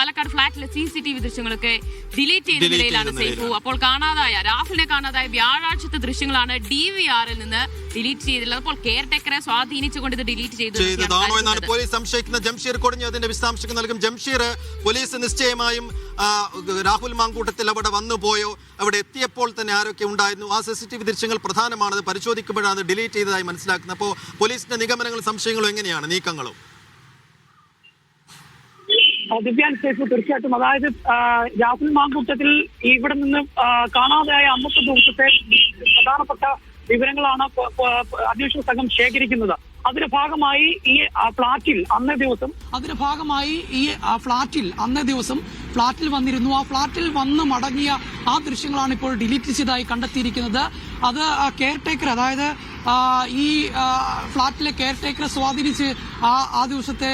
പാലക്കാട് ഫ്ളാറ്റിലെ C C T V ദൃശ്യങ്ങളൊക്കെ delete ചെയ്ത നിലയിലാണ് സേഫു അപ്പോൾ കാണാതായ രാഹുലിനെ കാണാതായ വ്യാഴാഴ്ചത്തെ ദൃശ്യങ്ങളാണ് ഡി വി ആറിൽ നിന്ന് ഡിലീറ്റ് ചെയ്തിട്ടുള്ളത്. അപ്പോൾ കെയർ ടേക്കറെ സ്വാധീനിച്ചുകൊണ്ട് ഇത് ഡിലീറ്റ് ചെയ്തു ചെയ്തതാണോ എന്നാണ് പോലീസ് സംശയിക്കുന്ന ജംഷീർ കൊടിഞ്ഞ് അതിന്റെ വിശദാംശങ്ങൾ നൽകും. ജംഷീർ പോലീസ് നിശ്ചയമായും രാഹുൽ മാങ്കൂട്ടത്തിൽ അവിടെ വന്നു പോയോ? അവിടെ എത്തിയപ്പോൾ തന്നെ ആരൊക്കെ ഉണ്ടായിരുന്നു? ആ സി സി ടി വി ദൃശ്യങ്ങൾ പ്രധാനമാണ് അത് പരിശോധിക്കുമ്പോഴാണ് ഡിലീറ്റ് ചെയ്തതായി മനസ്സിലാക്കുന്നത്. അപ്പോൾ പോലീസിന്റെ നിഗമനങ്ങളും സംശയങ്ങളും എങ്ങനെയാണ്? നീക്കങ്ങളും? ദിവ്യാൻ സേഫ് തീർച്ചയായിട്ടും. അതായത് രാഹുൽ മാങ്കൂട്ടത്തിൽ ഇവിടെ നിന്ന് കാണാതെയായ കാണാതായ അന്നത്തെ ദിവസത്തെ പ്രധാനപ്പെട്ട വിവരങ്ങളാണ് അന്വേഷണ സംഘം ശേഖരിക്കുന്നത്. അതിന്റെ ഭാഗമായി ഈ ഫ്ളാറ്റിൽ അന്നേ ദിവസം അതിന്റെ ഭാഗമായി ഈ ഫ്ളാറ്റിൽ അന്നേ ദിവസം ഫ്ളാറ്റിൽ വന്നിരുന്നു. ആ ഫ്ളാറ്റിൽ വന്ന് മടങ്ങിയ ആ ദൃശ്യങ്ങളാണ് ഇപ്പോൾ ഡിലീറ്റ് ചെയ്തതായി കണ്ടെത്തിയിരിക്കുന്നത്. അത് കെയർ ടേക്കർ അതായത് ഈ ഫ്ളാറ്റിലെ കെയർ ടേക്കറെ സ്വാധീനിച്ച് ആ ആ ദിവസത്തെ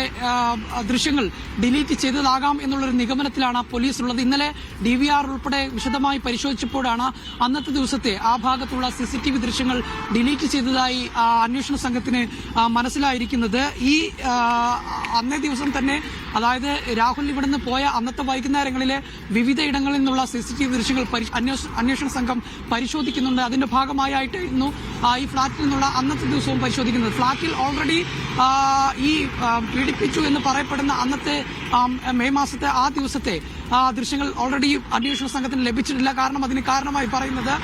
ദൃശ്യങ്ങൾ ഡിലീറ്റ് ചെയ്തതാകാം എന്നുള്ളൊരു നിഗമനത്തിലാണ് പോലീസ് ഉള്ളത് ഇന്നലെ ഡി വി ആർ ഉൾപ്പെടെ വിശദമായി പരിശോധിച്ചപ്പോഴാണ് അന്നത്തെ ദിവസത്തെ ആ ഭാഗത്തുള്ള സി സി ടി വി ദൃശ്യങ്ങൾ ഡിലീറ്റ് ചെയ്തതായി അന്വേഷണ സംഘത്തിന് മനസ്സിലായിരിക്കുന്നത്. ഈ അന്നേ ദിവസം തന്നെ അതായത് രാഹുൽ ഇവിടുന്ന് പോയ അന്നത്തെ വൈകുന്നേരങ്ങളിലെ വിവിധ ഇടങ്ങളിൽ നിന്നുള്ള സി സി ടി വി ദൃശ്യങ്ങൾ അന്വേഷണ സംഘം പരിശോധിക്കുന്നുണ്ട്. അതിന്റെ ഭാഗമായിട്ടായിരുന്നു ഈ ഫ്ളാറ്റിൽ നിന്നുള്ള അന്നത്തെ ദിവസവും പരിശോധിക്കുന്നത്. ഫ്ളാറ്റിൽ ഓൾറെഡി ഈ പീഡിപ്പിച്ചു എന്ന് പറയപ്പെടുന്ന അന്നത്തെ മെയ് മാസത്തെ ആ ദിവസത്തെ ദൃശ്യങ്ങൾ ഓൾറെഡി അന്വേഷണ സംഘത്തിന് ലഭിച്ചിട്ടില്ല. കാരണം അതിന് കാരണമായി പറയുന്നത്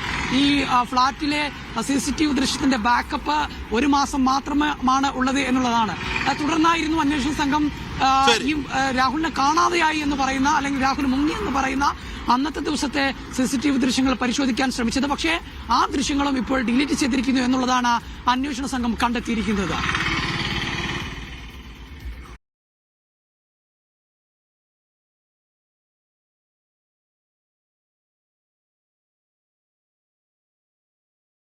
ഈ ഫ്ളാറ്റിലെ സി സി ടി വി ദൃശ്യത്തിന്റെ ബാക്കപ്പ് ഒരു മാസം മാത്രമാണ് ഉള്ളത് എന്നുള്ളതാണ്. തുടർന്നായിരുന്നു അന്വേഷണ സംഘം ഈ രാഹുലിനെ കാണാതെയായി എന്ന് പറയുന്ന അല്ലെങ്കിൽ രാഹുൽ മുങ്ങി എന്ന് പറയുന്ന അന്നത്തെ ദിവസത്തെ സി സി ടി വി ദൃശ്യങ്ങൾ പരിശോധിക്കാൻ ശ്രമിച്ചത്. പക്ഷേ ആ ദൃശ്യങ്ങളും ഇപ്പോൾ ഡിലീറ്റ് ചെയ്തിരിക്കുന്നു എന്നുള്ളതാണ് അന്വേഷണ സംഘം കണ്ടെത്തിയിരിക്കുന്നത്.